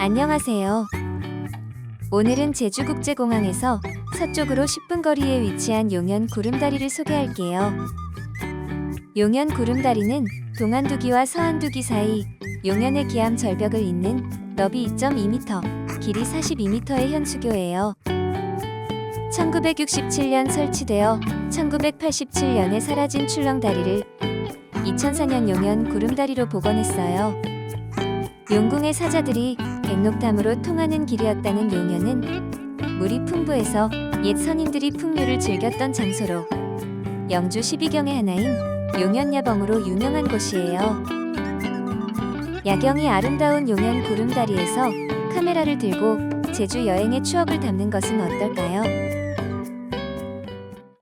안녕하세요. 오늘은 제주국제공항에서 서쪽으로 10분 거리에 위치한 용현 구름다리를 소개할게요. 용현 구름다리는 동안두기와 서안두기 사이 용현의 기암 절벽을 잇는 너비 2.2m, 길이 42m의 현수교예요. 1967년 설치되어 1987년에 사라진 출렁다리를 2004년 용현 구름다리로 복원했어요. 용궁의 사자들이 백록담으로 통하는 길이었다는 용현은 물이 풍부해서 옛 선인들이 풍류를 즐겼던 장소로 영주 12경의 하나인 용현야봉으로 유명한 곳이에요. 야경이 아름다운 용현 구름다리에서 카메라를 들고 제주 여행의 추억을 담는 것은 어떨까요?